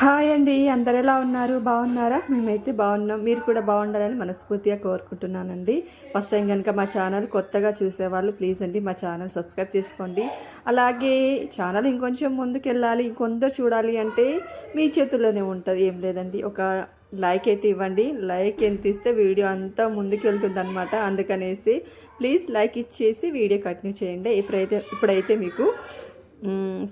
Hi అండి అందరు ఎలా ఉన్నారు? బాగున్నారా? మేమైతే బాగున్నాం. మీరు కూడా బాగుండాలని మనస్ఫూర్తిగా కోరుకుంటున్నానండి. ఫస్ట్ టైం కనుక మా ఛానల్ కొత్తగా చూసేవాళ్ళు ప్లీజ్ అండి మా ఛానల్ సబ్స్క్రైబ్ చేసుకోండి. అలాగే ఛానల్ ఇంకొంచెం ముందుకెళ్ళాలి ఇంకొందరు చూడాలి అంటే మీ చేతుల్లోనే ఉంటుంది. ఏం లేదండి ఒక లైక్ అయితే ఇవ్వండి. లైక్ ఎంత ఇస్తే వీడియో అంతా ముందుకు వెళ్తుంది అనమాట అందుకనేసి ప్లీజ్ లైక్ ఇచ్చేసి వీడియో కంటిన్యూ చేయండి. ఇప్పుడైతే ఇప్పుడైతే మీకు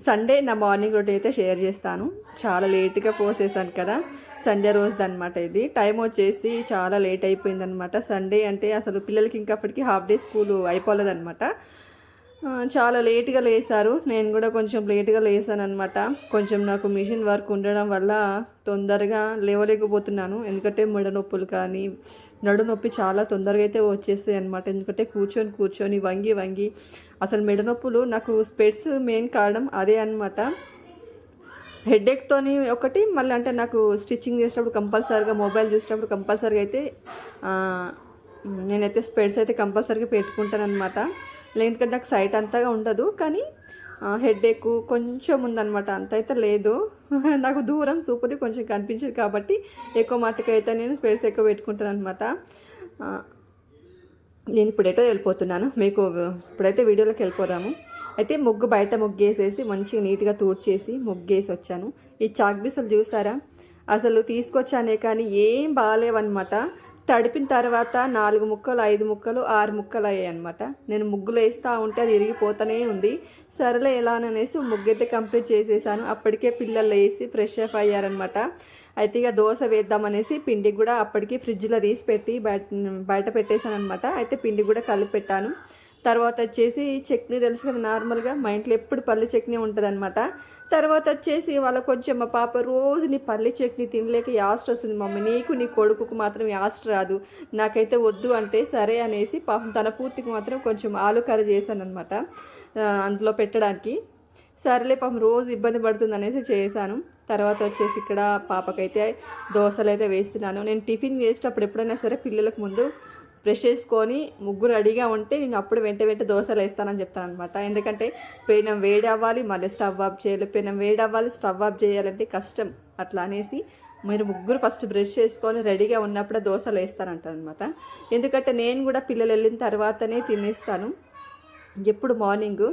సండే నా మార్నింగ్ రొటీన్ అయితే షేర్ చేస్తాను. చాలా లేట్గా పోస్ట్ చేశాను కదా. సండే రోజుది అనమాట ఇది. టైం వచ్చేసి చాలా లేట్ అయిపోయిందనమాట సండే అంటే అసలు పిల్లలకి ఇంకా అప్పటికి హాఫ్ డే స్కూల్ అయిపోలేదన్నమాట. అనమాట చాలా లేట్గా లేసారు. నేను కూడా కొంచెం లేట్గా లేసాను అనమాట కొంచెం నాకు మిషన్ వర్క్ ఉండడం వల్ల తొందరగా లేవలేకపోతున్నాను. ఎందుకంటే మెడ నొప్పులు కానీ నడు నొప్పి చాలా తొందరగా అయితే వచ్చేస్తాయి అనమాట ఎందుకంటే కూర్చొని కూర్చొని వంగి వంగి అసలు మెడ నొప్పులు నాకు స్పెట్స్ మెయిన్ కారణం అదే అనమాట హెడేక్తోని ఒకటి మళ్ళీ అంటే నాకు స్టిచ్చింగ్ చేసేటప్పుడు కంపల్సరీగా మొబైల్ చూసేటప్పుడు కంపల్సరీగా అయితే నేనైతే స్పెడ్స్ అయితే కంపల్సరీగా పెట్టుకుంటాను అనమాట ఎందుకంటే నాకు సైట్ అంతగా ఉండదు కానీ హెడేక్ కొంచెం ఉందనమాట అంత అయితే లేదు. నాకు దూరం సూపర్ది కొంచెం కనిపించింది కాబట్టి ఎక్కువ మట్టుకు అయితే నేను స్పేస్ ఎక్కువ పెట్టుకుంటాను అనమాట నేను ఇప్పుడు ఎటో వెళ్ళిపోతున్నాను. మీకు ఇప్పుడైతే వీడియోలోకి వెళ్ళిపోదాము. అయితే ముగ్గు బయట ముగ్గు వేసేసి మంచిగా నీట్గా తూడ్చేసి ముగ్గేసి వచ్చాను ఈ చాక్బీసులు చూసారా? అసలు తీసుకొచ్చానే కానీ ఏం బాగాలేవన్నమాట. తడిపిన తర్వాత నాలుగు ముక్కలు ఐదు ముక్కలు ఆరు ముక్కలు అయ్యాయి అనమాట నేను ముగ్గులు వేస్తూ ఉంటే అది ఇరిగిపోతూనే ఉంది. సరేలే ఎలా అని అనేసి ముగ్గు అయితే కంప్లీట్ చేసేసాను. అప్పటికే పిల్లలు వేసి ఫ్రెష్ అప్ అయ్యారనమాట అయితే ఇక దోశ వేద్దామనేసి పిండి కూడా అప్పటికి ఫ్రిడ్జ్లో తీసి పెట్టి బయట బయట పెట్టేశాను అనమాట అయితే పిండి కూడా కలిపి పెట్టాను. తర్వాత వచ్చేసి చట్నీ తెలుసు కదా నార్మల్గా మా ఇంట్లో ఎప్పుడు పల్లి చట్నీ ఉంటుంది తర్వాత వచ్చేసి వాళ్ళ కొంచెం మా పాప రోజు నీ పల్లి చట్నీ తినలేక యాస్ట్ వస్తుంది మమ్మీ. నీకు నీ కొడుకుకు మాత్రం యాస్ట్ రాదు. నాకైతే వద్దు అంటే సరే అనేసి పాపం తన పూర్తికి మాత్రం కొంచెం ఆలు కర్రీ చేశాను అనమాట అందులో పెట్టడానికి. సరేలే పాపం రోజు ఇబ్బంది పడుతుంది అనేసి చేశాను. తర్వాత వచ్చేసి ఇక్కడ పాపకైతే దోశలు అయితే వేస్తున్నాను. నేను టిఫిన్ చేసేటప్పుడు ఎప్పుడైనా సరే పిల్లలకు ముందు బ్రష్ చేసుకొని ముగ్గురు రెడీగా ఉంటే నేను అప్పుడు వెంట వెంట దోశలు వేస్తానని చెప్తాను అనమాట ఎందుకంటే పెనం వేడి అవ్వాలి మళ్ళీ స్టవ్ ఆఫ్ చేయాలి. పెనం వేడి అవ్వాలి స్టవ్ ఆఫ్ చేయాలంటే కష్టం. అట్లా అనేసి మీరు ముగ్గురు ఫస్ట్ బ్రష్ చేసుకొని రెడీగా ఉన్నప్పుడే దోశలు వేస్తానంటారనమాట ఎందుకంటే నేను కూడా పిల్లలు వెళ్ళిన తర్వాతనే తినేస్తాను. ఎప్పుడు మార్నింగ్.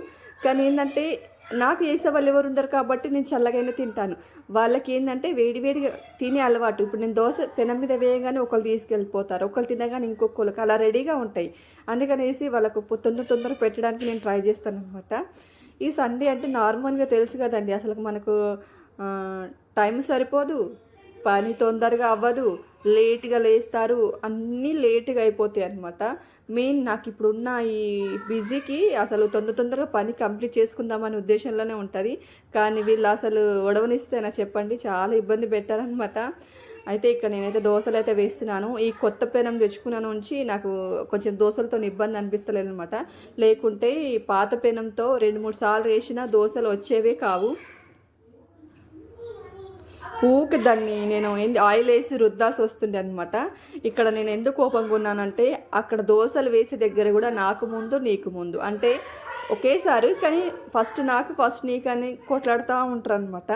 కానీ ఏంటంటే నాకు వేసే వాళ్ళు ఎవరు ఉండరు కాబట్టి నేను చల్లగైనా తింటాను. వాళ్ళకి ఏంటంటే వేడివేడిగా తినే అలవాటు. ఇప్పుడు నేను దోశ పెనం మీద వేయగానే ఒకరు తీసుకెళ్ళిపోతారు. ఒకరు తినగానే ఇంకొకరికి అలా రెడీగా ఉంటాయి. అందుకనేసి వాళ్ళకు తొందర తొందర పెట్టడానికి నేను ట్రై చేస్తాను అనమాట ఈ సండే అంటే నార్మల్గా తెలుసు కదండి. అసలు మనకు టైం సరిపోదు. పని తొందరగా అవ్వదు. లేట్గా లేస్తారు. అన్నీ లేట్గా అయిపోతాయి అనమాట మెయిన్ నాకు ఇప్పుడున్న ఈ బిజీకి అసలు తొందర తొందరగా పని కంప్లీట్ చేసుకుందామనే ఉద్దేశంలోనే ఉంటుంది. కానీ వీళ్ళు అసలు ఒడవనిస్తేనా చెప్పండి చాలా ఇబ్బంది పెట్టారనమాట అయితే ఇక్కడ నేనైతే దోశలు అయితే వేస్తున్నాను. ఈ కొత్త పెనం తెచ్చుకున్న నుంచి నాకు కొంచెం దోశలతో ఇబ్బంది అనిపిస్తలేదు అనమాట లేకుంటే ఈ పాత పెనంతో రెండు మూడు సార్లు వేసిన దోశలు వచ్చేవే కావు. ఊకి దాన్ని నేను ఏంది ఆయిల్ వేసి రుద్దాల్సి వస్తుండే అనమాట ఇక్కడ నేను ఎందుకు కోపంగా ఉన్నానంటే అక్కడ దోశలు వేసే దగ్గర కూడా నాకు ముందు నీకు ముందు. అంటే ఒకేసారి కానీ ఫస్ట్ నాకు ఫస్ట్ నీకు అని కొట్లాడుతూ ఉంటారు అనమాట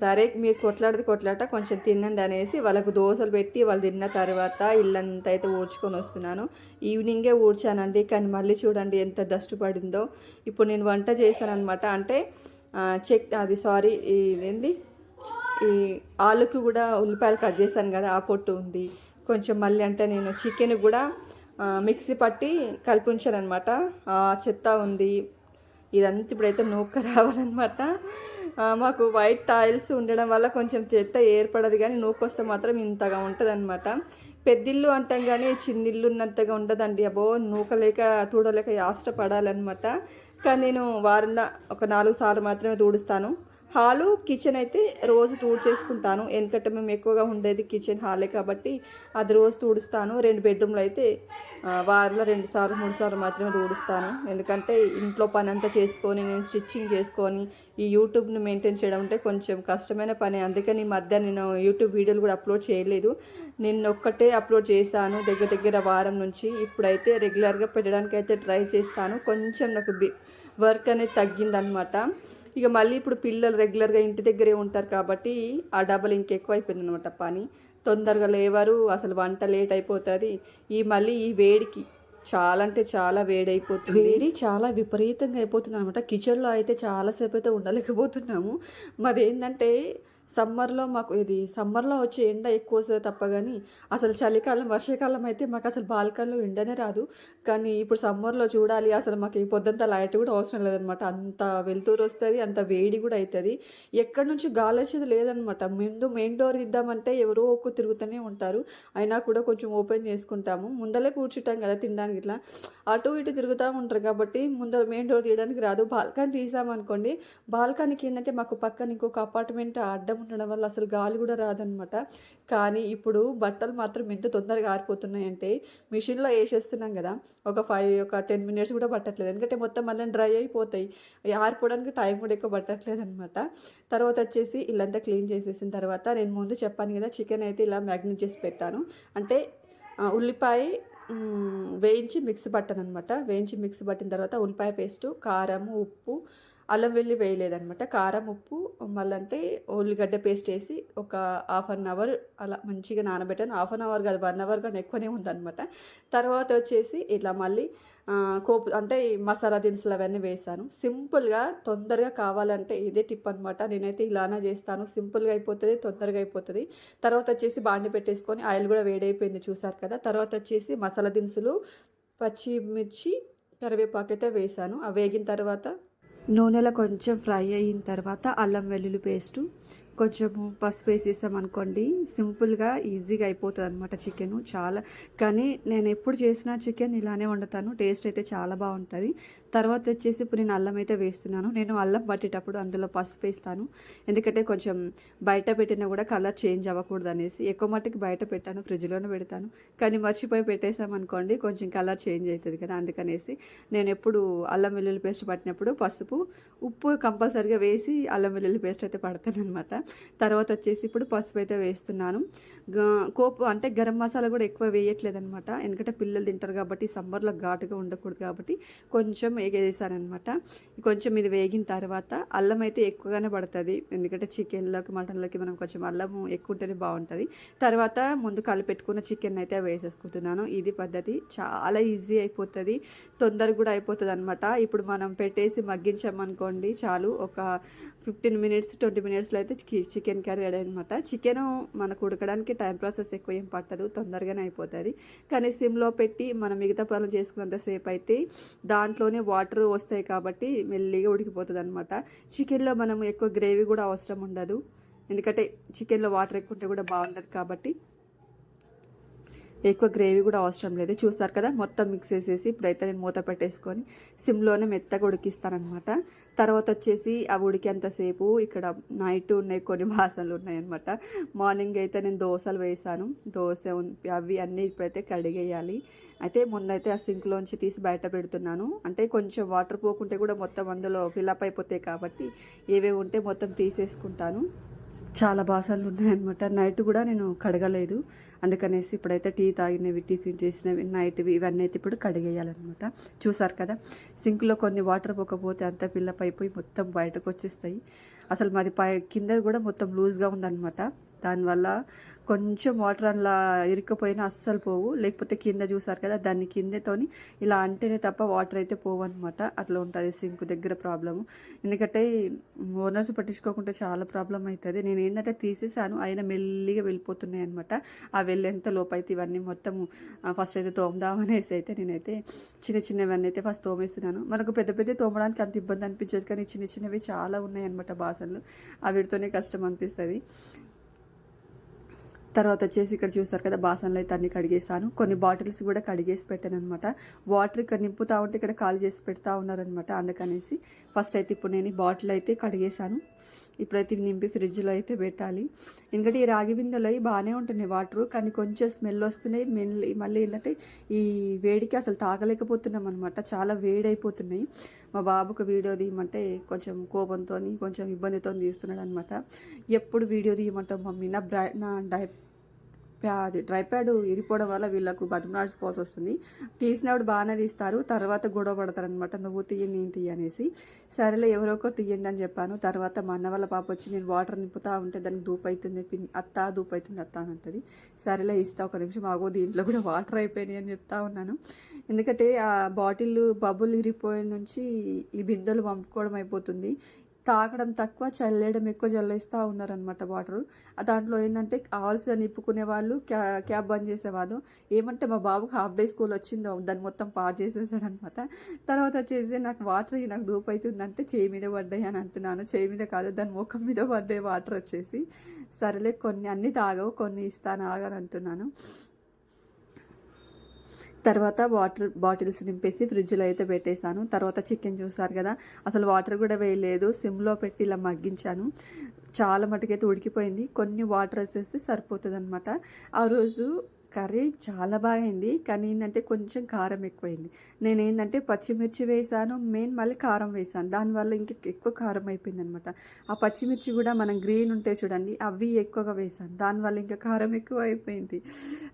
సరే మీరు కొట్లాడితే కొట్లాట కొంచెం తినండి అనేసి వాళ్ళకు దోశలు పెట్టి వాళ్ళు తిన్న తర్వాత ఇల్లంతా అయితే ఊడ్చుకొని వస్తున్నాను. ఈవినింగే ఊడ్చానండి కానీ మళ్ళీ చూడండి ఎంత డస్ట్ పడిందో. ఇప్పుడు నేను వంట చేశాను అనమాట అంటే చెక్ అది సారీ ఏంది? ఈ ఆలుకి కూడా ఉల్లిపాయలు కట్ చేశాను కదా ఆ పొట్టు ఉంది. కొంచెం మళ్ళీ అంటే నేను చికెన్ కూడా మిక్సీ పట్టి కలిపి ఉంచాను అనమాట ఆ చెత్త ఉంది. ఇదంతా ఇప్పుడైతే నూక రావాలన్నమాట. మాకు వైట్ టాయిల్స్ ఉండడం వల్ల కొంచెం చెత్త ఏర్పడదు కానీ నూకొస్తే మాత్రం ఇంతగా ఉంటుంది పెద్దిల్లు అంటాం కానీ చిన్నిల్లు ఉన్నంతగా ఉండదండి. అబ్బో నూకలేక తూడలేక యాస్ట పడాలన్నమాట. కానీ నేను వారంలో ఒక నాలుగు సార్లు మాత్రమే తూడుస్తాను. హాలు కిచెన్ అయితే రోజు తుడిచేసుకుంటాను. ఎందుకంటే మేము ఎక్కువగా ఉండేది కిచెన్ హాలే కాబట్టి అది రోజు తుడుస్తాను. రెండు బెడ్రూమ్లు అయితే వారంలో రెండు సార్లు మూడు సార్లు మాత్రమే తుడుస్తాను. ఎందుకంటే ఇంట్లో పని అంతా చేసుకొని నేను స్టిచ్చింగ్ చేసుకొని ఈ యూట్యూబ్ని మెయింటైన్ చేయడం అంటే కొంచెం కష్టమైన పని. అందుకని ఈ మధ్య నేను యూట్యూబ్ వీడియోలు కూడా అప్లోడ్ చేయలేదు. నేను ఒక్కటే అప్లోడ్ చేశాను దగ్గర దగ్గర వారం నుంచి. ఇప్పుడైతే రెగ్యులర్గా పెట్టడానికి అయితే ట్రై చేస్తాను. కొంచెం నాకు బి వర్క్ అనేది తగ్గిందనమాట ఇక మళ్ళీ ఇప్పుడు పిల్లలు రెగ్యులర్గా ఇంటి దగ్గరే ఉంటారు కాబట్టి ఆ డబ్బులు ఇంకెక్కువ అయిపోయింది అనమాట పని. తొందరగా లేవరు అసలు వంట లేట్ అయిపోతుంది. ఈ మళ్ళీ ఈ వేడికి చాలా అంటే చాలా వేడి అయిపోతుంది వేడి చాలా విపరీతంగా అయిపోతుంది అనమాట కిచెన్లో అయితే చాలాసేపు అయితే ఉండలేకపోతున్నాము. మాది ఏంటంటే సమ్మర్లో మాకు ఇది సమ్మర్లో వచ్చే ఎండ ఎక్కువ వస్తుంది తప్ప కానీ అసలు చలికాలం వర్షాకాలం అయితే మాకు అసలు బాల్కన్లో ఎండనే రాదు. కానీ ఇప్పుడు సమ్మర్లో చూడాలి అసలు మాకు ఈ పొద్దుంత లైట్ కూడా అవసరం లేదనమాట. అంత వెలుతురు వస్తుంది అంత వేడి కూడా అవుతుంది ఎక్కడి నుంచి గాలి వచ్చేది లేదనమాట. ముందు మెయిన్ డోర్ ఇద్దామంటే ఎవరో ఒక్క తిరుగుతూనే ఉంటారు. అయినా కూడా కొంచెం ఓపెన్ చేసుకుంటాము. ముందలే కూర్చుంటాం కదా తినడానికి ఇట్లా. అటు ఇటు తిరుగుతూ ఉంటారు కాబట్టి ముందర మెయిన్ డోర్ తీయడానికి రాదు. బాల్కనీ తీసామనుకోండి బాల్కనీకి ఏంటంటే మాకు పక్కన ఇంకొక అపార్ట్మెంట్ అడ్డం ఉండడం వల్ల అసలు గాలి కూడా రాదనమాట కానీ ఇప్పుడు బట్టలు మాత్రం ఎంత తొందరగా ఆరిపోతున్నాయంటే మిషన్లో వేసేస్తున్నాం కదా ఒక ఫైవ్ ఒక టెన్ మినిట్స్ కూడా పట్టట్లేదు. ఎందుకంటే మొత్తం మళ్ళీ డ్రై అయిపోతాయి. ఆరిపోవడానికి టైం కూడా ఎక్కువ పట్టట్లేదు అనమాట తర్వాత వచ్చేసి ఇల్లంతా క్లీన్ చేసేసిన తర్వాత నేను ముందు చెప్పాను కదా చికెన్ అయితే ఇలా మ్యాగ్నేట్ చేసి పెట్టాను. అంటే ఉల్లిపాయ వేయించి మిక్స్ పట్టాను అనమాట వేయించి మిక్స్ పట్టిన తర్వాత ఉల్లిపాయ పేస్టు కారం ఉప్పు అల్లం వెల్లి వేయలేదనమాట కారం ఉప్పు మళ్ళంటే ఉల్లిగడ్డ పేస్ట్ వేసి ఒక హాఫ్ అన్ అవర్ అలా మంచిగా నానబెట్టాను. హాఫ్ అన్ అవర్ కాదు వన్ అవర్ కానీ ఎక్కువనే ఉందనమాట తర్వాత వచ్చేసి ఇట్లా మళ్ళీ కోపు అంటే మసాలా దినుసులు అవన్నీ వేసాను. సింపుల్గా తొందరగా కావాలంటే ఇదే టిప్ అనమాట నేనైతే ఇలానే చేస్తాను. సింపుల్గా అయిపోతుంది తొందరగా అయిపోతుంది. తర్వాత వచ్చేసి బాండి పెట్టేసుకొని ఆయిల్ కూడా వేడైపోయింది చూసారు కదా. తర్వాత వచ్చేసి మసాలా దినుసులు పచ్చిమిర్చి కరివేపాకు అయితే వేసాను. అవి వేగిన తర్వాత నూనెలో కొంచెం ఫ్రై అయిన తర్వాత అల్లం వెల్లుల్లి పేస్టు కొంచెము పసుపు వేసేసాం అనుకోండి. సింపుల్గా ఈజీగా అయిపోతుంది అనమాట చికెన్. చాలా కానీ నేను ఎప్పుడు చేసినా చికెన్ ఇలానే వండుతాను. టేస్ట్ అయితే చాలా బాగుంటుంది. తర్వాత వచ్చేసి ఇప్పుడు నేను అల్లం అయితే వేస్తున్నాను. నేను అల్లం పట్టేటప్పుడు అందులో పసుపు వేస్తాను. ఎందుకంటే కొంచెం బయట పెట్టినా కూడా కలర్ చేంజ్ అవ్వకూడదు అనేసి ఎక్కువ మట్టుకు బయట పెట్టాను ఫ్రిడ్జ్లోనే పెడతాను. కానీ మర్చిపోయి పెట్టేసాం అనుకోండి కొంచెం కలర్ చేంజ్ అవుతుంది కదా అందుకనేసి నేను ఎప్పుడు అల్లం వెల్లుల్లి పేస్ట్ పట్టినప్పుడు పసుపు ఉప్పు కంపల్సరిగా వేసి అల్లం వెల్లుల్లి పేస్ట్ అయితే పడతాను అనమాట తర్వాత వచ్చేసి ఇప్పుడు పసుపు అయితే వేస్తున్నాను. కోపు అంటే గరం మసాలా కూడా ఎక్కువ వేయట్లేదు అనమాట ఎందుకంటే పిల్లలు తింటారు కాబట్టి సమ్మర్లో ఘాటుగా ఉండకూడదు కాబట్టి కొంచెం వేగేసారనమాట కొంచెం ఇది వేగిన తర్వాత అల్లం అయితే ఎక్కువగానే పడుతుంది. ఎందుకంటే చికెన్లోకి మటన్లోకి మనం కొంచెం అల్లం ఎక్కువ ఉంటేనే బాగుంటుంది. తర్వాత ముందు కలిపెట్టుకున్న చికెన్ అయితే వేసేసుకుంటున్నాను. ఇది పద్ధతి చాలా ఈజీ అయిపోతుంది. తొందరగా కూడా అయిపోతుంది అనమాట ఇప్పుడు మనం పెట్టేసి మగ్గించామనుకోండి చాలు ఒక ఫిఫ్టీన్ మినిట్స్ ట్వంటీ మినిట్స్లో అయితే చి- చికెన్ కర్రీ రెడీ అనమాట చికెన్ మనకు ఉడకడానికి టైం ప్రాసెస్ ఎక్కువ ఏం పట్టదు తొందరగానే అయిపోతుంది. కానీ సిమ్లో పెట్టి మనం మిగతా పనులు చేసుకున్నంతసేపు అయితే దాంట్లోనే వాటర్ వస్తాయి కాబట్టి మెల్లిగా ఉడికిపోతుంది అనమాట చికెన్లో మనం ఎక్కువ గ్రేవీ కూడా అవసరం ఉండదు. ఎందుకంటే చికెన్లో వాటర్ ఎక్కువ ఉంటే కూడా బాగుంటుంది కాబట్టి ఎక్కువ గ్రేవీ కూడా అవసరం లేదు. చూస్తారు కదా మొత్తం మిక్స్ చేసేసి ఇప్పుడైతే నేను మూత పెట్టేసుకొని సిమ్లోనే మెత్తగా ఉడికిస్తానమాట తర్వాత వచ్చేసి అవి ఉడికేంతసేపు ఇక్కడ నైట్ ఉన్నాయి కొన్ని వాసనలు ఉన్నాయన్నమాట. మార్నింగ్ అయితే నేను దోశలు వేసాను. దోశ అవి అన్నీ ఇప్పుడైతే కడిగేయాలి. అయితే ముందైతే ఆ సింక్లోంచి తీసి బయట పెడుతున్నాను. అంటే కొంచెం వాటర్ పోకుంటే కూడా మొత్తం అందులో ఫిలప్ అయిపోతాయి కాబట్టి ఏవేవి ఉంటే మొత్తం తీసేసుకుంటాను. చాలా బాసనలు ఉన్నాయన్నమాట. నైట్ కూడా నేను కడగలేదు. అందుకనేసి ఇప్పుడైతే టీ తాగినవి టిఫిన్ చేసినవి నైట్వి ఇవన్నీ అయితే ఇప్పుడు కడిగేయాలన్నమాట. చూసారు కదా? సింక్లో కొన్ని వాటర్ పోకపోతే అంతా పిల్ల పైపోయి మొత్తం బయటకు వచ్చేస్తాయి అసలు మాది పై కింద కూడా మొత్తం లూజ్గా ఉందన్నమాట. దానివల్ల కొంచెం వాటర్ అలా ఇరుక్కుపోయినా అస్సలు పోవు. లేకపోతే కింద చూసారు కదా దాన్ని కిందతోని ఇలా అంటేనే తప్ప వాటర్ అయితే పోవు అనమాట అట్లా ఉంటుంది సింక్ దగ్గర ప్రాబ్లము. ఎందుకంటే ఓనర్స్ పట్టించుకోకుంటే చాలా ప్రాబ్లం అవుతుంది నేను ఏంటంటే తీసేసాను అయినా మెల్లిగా వెళ్ళిపోతున్నాయి అనమాట ఆ వెళ్ళేంత లోపు అయితే ఇవన్నీ మొత్తం ఫస్ట్ అయితే తోమదామనేసి అయితే నేనైతే చిన్న చిన్నవన్నీ అయితే ఫస్ట్ తోమేస్తున్నాను. మనకు పెద్ద పెద్ద తోమడానికి అంత ఇబ్బంది అనిపించేది కానీ చిన్న చిన్నవి చాలా ఉన్నాయి అనమాట బాసనలు. అవిటితోనే కష్టం అనిపిస్తుంది. తర్వాత వచ్చేసి ఇక్కడ చూసారు కదా బాసనలు అయితే అన్ని కడిగేసాను కొన్ని బాటిల్స్ కూడా కడిగేసి పెట్టాను అనమాట వాటర్ ఇక్కడ నింపుతా ఉంటే ఇక్కడ ఖాళీ చేసి పెడతా ఉన్నారనమాట అందుకనేసి. ఫస్ట్ అయితే ఇప్పుడు నేను బాటిల్ అయితే కడిగేసాను ఇప్పుడైతే నింపి ఫ్రిడ్జ్లో అయితే పెట్టాలి. ఎందుకంటే ఈ రాగి బిందెలు అవి బాగానే ఉంటున్నాయి వాటర్ కానీ కొంచెం స్మెల్ వస్తున్నాయి. మెల్లి మళ్ళీ ఏంటంటే ఈ వేడికి అసలు తాగలేకపోతున్నాం అనమాట చాలా వేడైపోతున్నాయి. మా బాబుకు వీడియో తీయమంటే కొంచెం కోపంతో కొంచెం ఇబ్బందితో తీస్తున్నాడు అనమాట ఎప్పుడు వీడియో తీయమంటావు మమ్మీ? నా బ్రై నా డై అది డ్రై ప్యాడ్ ఇరిపోవడం వల్ల వీళ్ళకు బతిమలాడుకోవాల్సి వస్తుంది. తీసినప్పుడు బాగానే తీస్తారు తర్వాత గొడవ పడతారనమాట నువ్వు తీయ నేను తీయ అనేసి. సరేలే ఎవరో ఒకరు తీయండి అని చెప్పాను. తర్వాత మా అన్న వాళ్ళ పాప వచ్చి నేను వాటర్ నింపుతా ఉంటే దానికి దూపు అవుతుంది పిన్ అత్త దూపు అవుతుంది అత్త అని అంటది. సరేలే ఇస్తా ఒక నిమిషం ఆగో దీంట్లో కూడా వాటర్ అయిపోయినాయి అని చెప్తా ఉన్నాను. ఎందుకంటే ఆ బాటిల్ బబుల్ ఇరిపోయిన నుంచి ఈ బిందెలు పంపుకోవడం అయిపోతుంది. తాగడం తక్కువ చల్లేయడం ఎక్కువ చల్లేస్తూ ఉన్నారనమాట వాటర్. దాంట్లో ఏంటంటే కావాల్సిన నిప్పుకునే వాళ్ళు క్యా క్యాబ్ బంద్ చేసేవాళ్ళు. ఏమంటే మా బాబుకి హాఫ్ డే స్కూల్ వచ్చిందో దాన్ని మొత్తం పాడు చేసేసాడనమాట తర్వాత వచ్చేసి నాకు వాటర్ నాకు దూపు అవుతుందంటే చేయి మీద పడ్డాయి అని అంటున్నాను. చేయి మీద కాదు దాని ముఖం మీద పడ్డాయి వాటర్ వచ్చేసి. సరేలే కొన్ని అన్నీ తాగవు కొన్ని ఇస్తాను ఆగాను అంటున్నాను. తర్వాత వాటర్ బాటిల్స్ నింపేసి ఫ్రిడ్జ్లో అయితే పెట్టేశాను. తర్వాత చికెన్ చూసారు కదా అసలు వాటర్ కూడా వేయలేదు. సిమ్లో పెట్టి ఇలా మగ్గించాను. చాలా మటుకైతే ఉడికిపోయింది. కొన్ని వాటర్ వేసేస్తే సరిపోతుంది అనమాట ఆ రోజు కర్రీ చాలా బాగైంది. కానీ ఏంటంటే కొంచెం కారం ఎక్కువైంది. నేను ఏంటంటే పచ్చిమిర్చి వేసాను. మెయిన్ మళ్ళీ కారం వేసాను. దానివల్ల ఇంకా ఎక్కువ కారం అయిపోయింది అనమాట ఆ పచ్చిమిర్చి కూడా మనం గ్రీన్ ఉంటే చూడండి అవి ఎక్కువగా వేసాను. దానివల్ల ఇంకా కారం ఎక్కువ అయిపోయింది.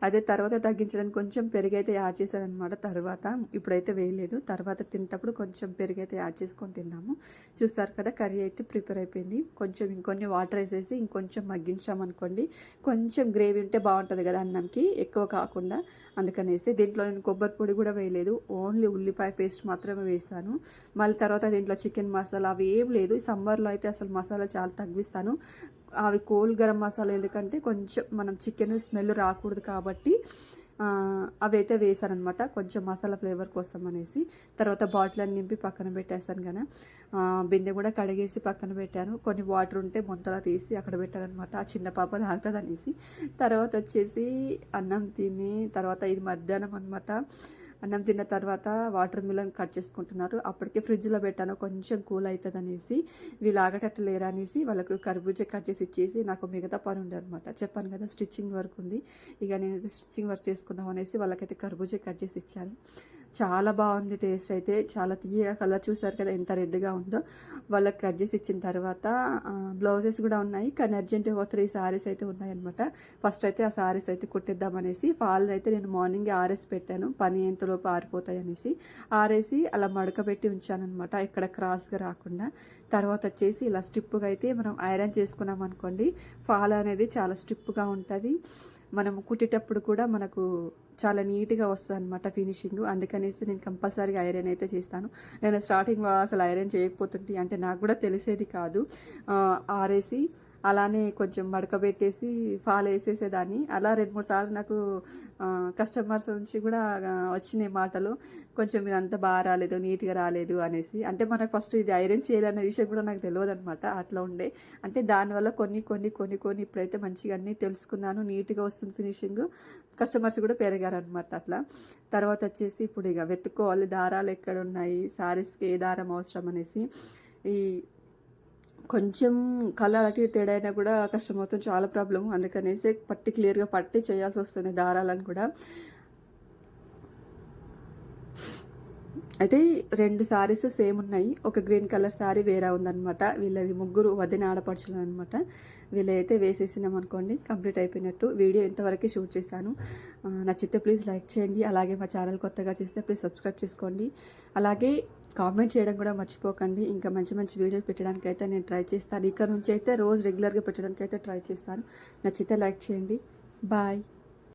అదే తర్వాత తగ్గించడానికి కొంచెం పెరుగైతే యాడ్ చేశాను అనమాట తర్వాత ఇప్పుడైతే వేయలేదు. తర్వాత తింటప్పుడు కొంచెం పెరుగైతే యాడ్ చేసుకొని తిన్నాము. చూస్తారు కదా కర్రీ అయితే ప్రిపేర్ అయిపోయింది. కొంచెం ఇంకొన్ని వాటర్ వేసేసి ఇంకొంచెం మగ్గించామనుకోండి కొంచెం గ్రేవీ ఉంటే బాగుంటుంది కదా అన్నంకి. ఎక్కువ కాకుండా అందుకనేసి దీంట్లో నేను కొబ్బరి పొడి కూడా వేయలేదు. ఓన్లీ ఉల్లిపాయ పేస్ట్ మాత్రమే వేసాను మళ్ళీ తర్వాత దీంట్లో చికెన్ మసాలా అవి ఏం లేదు. సమ్మర్లో అయితే అసలు మసాలా చాలా తగ్గిస్తాను. అవి కోల్ గరం మసాలా ఎందుకంటే కొంచెం మనం చికెన్ స్మెల్ రాకూడదు కాబట్టి అవి అయితే కొంచెం మసాలా ఫ్లేవర్ కోసం అనేసి. తర్వాత బాటిల్ అని నింపి పక్కన పెట్టేశాను కదా. బిందె కూడా కడిగేసి పక్కన పెట్టాను. కొన్ని వాటర్ ఉంటే ముంతలా తీసి అక్కడ పెట్టానమాట ఆ చిన్న పాప తాగుతుంది అనేసి తర్వాత వచ్చేసి అన్నం తిని తర్వాత ఇది మధ్యాహ్నం అనమాట అన్నం తిన్న తర్వాత వాటర్ మిలన్ కట్ చేసుకుంటున్నారు. అప్పటికే ఫ్రిడ్జ్లో పెట్టాను. కొంచెం కూల్ అవుతుంది అనేసి వీళ్ళు ఆగటట్టు లేరా అనేసి వాళ్ళకు కర్బూజా కట్ చేసి ఇచ్చేసి నాకు మిగతా పని ఉండే అనమాట చెప్పాను కదా స్టిచ్చింగ్ వర్క్ ఉంది. ఇక నేను స్టిచ్చింగ్ వర్క్ చేసుకుందాం అనేసి వాళ్ళకైతే కర్బూజా కట్ చేసి ఇచ్చాను. చాలా బాగుంది టేస్ట్ అయితే. చాలా తీయగా కలర్ చూసారు కదా ఎంత రెడ్గా ఉందో. వాళ్ళకి కట్ చేసి ఇచ్చిన తర్వాత బ్లౌజెస్ కూడా ఉన్నాయి. కానీ అర్జెంట్ ఒక త్రీ సారీస్ అయితే ఉన్నాయన్నమాట. ఫస్ట్ అయితే ఆ శారీస్ అయితే కుట్టిద్దామనేసి ఫాల్ అయితే నేను మార్నింగ్ ఆరేసి పెట్టాను. పని ఎంతలోపు ఆరిపోతాయి అనేసి ఆరేసి అలా మడకబెట్టి ఉంచానమాట ఇక్కడ క్రాస్గా రాకుండా. తర్వాత వచ్చేసి ఇలా స్టిప్గా అయితే మనం ఐరన్ చేసుకున్నాం అనుకోండి ఫాల్ అనేది చాలా స్టిప్గా ఉంటుంది. మనం కుట్టేటప్పుడు కూడా మనకు చాలా నీట్గా వస్తుంది అనమాట ఫినిషింగ్. అందుకనేసి నేను కంపల్సరీగా ఐరన్ అయితే చేస్తాను. నేను స్టార్టింగ్లో అసలు ఐరన్ చేయకపోతుంటే అంటే నాకు కూడా తెలిసేది కాదు. ఆరేసి అలానే కొంచెం మడకబెట్టేసి ఫాలో వేసేసేదాన్ని అలా రెండు మూడు సార్లు నాకు కస్టమర్స్ నుంచి కూడా వచ్చినాయి మాటలు. కొంచెం ఇదంతా బాగా రాలేదు నీట్గా రాలేదు అనేసి. అంటే మనకు ఫస్ట్ ఇది ఐరన్ చేయాలనే విషయం కూడా నాకు తెలియదు అనమాట అట్లా ఉండే. అంటే దానివల్ల కొన్ని కొన్ని కొన్ని కొన్ని ఇప్పుడైతే మంచిగా అన్నీ తెలుసుకున్నాను. నీట్గా వస్తుంది ఫినిషింగ్. కస్టమర్స్ కూడా పెరిగారనమాట అట్లా. తర్వాత వచ్చేసి ఇప్పుడు ఇక వెతుక్కోవాలి. దారాలు ఎక్కడ ఉన్నాయి? శారీస్కి ఏ దారం అవసరం అనేసి. ఈ కొంచెం కలర్ అటు తేడా అయినా కూడా కష్టమవుతుంది చాలా ప్రాబ్లం అందుకనేసి పట్టి క్లియర్గా పట్టి చేయాల్సి వస్తుంది దారాలను కూడా. అయితే రెండు శారీస్ సేమ్ ఉన్నాయి. ఒక గ్రీన్ కలర్ శారీ వేరే ఉందనమాట వీళ్ళది ముగ్గురు వదిన ఆడపడుచులు అనమాట వీళ్ళైతే వేసేసినాం అనుకోండి కంప్లీట్ అయిపోయినట్టు. వీడియో ఇంతవరకు షూట్ చేశాను. నచ్చితే ప్లీజ్ లైక్ చేయండి. అలాగే మా ఛానల్ కొత్తగా చేస్తే ప్లీజ్ సబ్స్క్రైబ్ చేసుకోండి. అలాగే కామెంట్ చేయడం కూడా మర్చిపోకండి. ఇంకా మంచి మంచి వీడియోలు పెట్టడానికి అయితే నేను ట్రై చేస్తాను. ఇక్కడ నుంచి అయితే రోజు రెగ్యులర్గా పెట్టడానికి అయితే ట్రై చేస్తాను. నచ్చితే లైక్ చేయండి. బాయ్.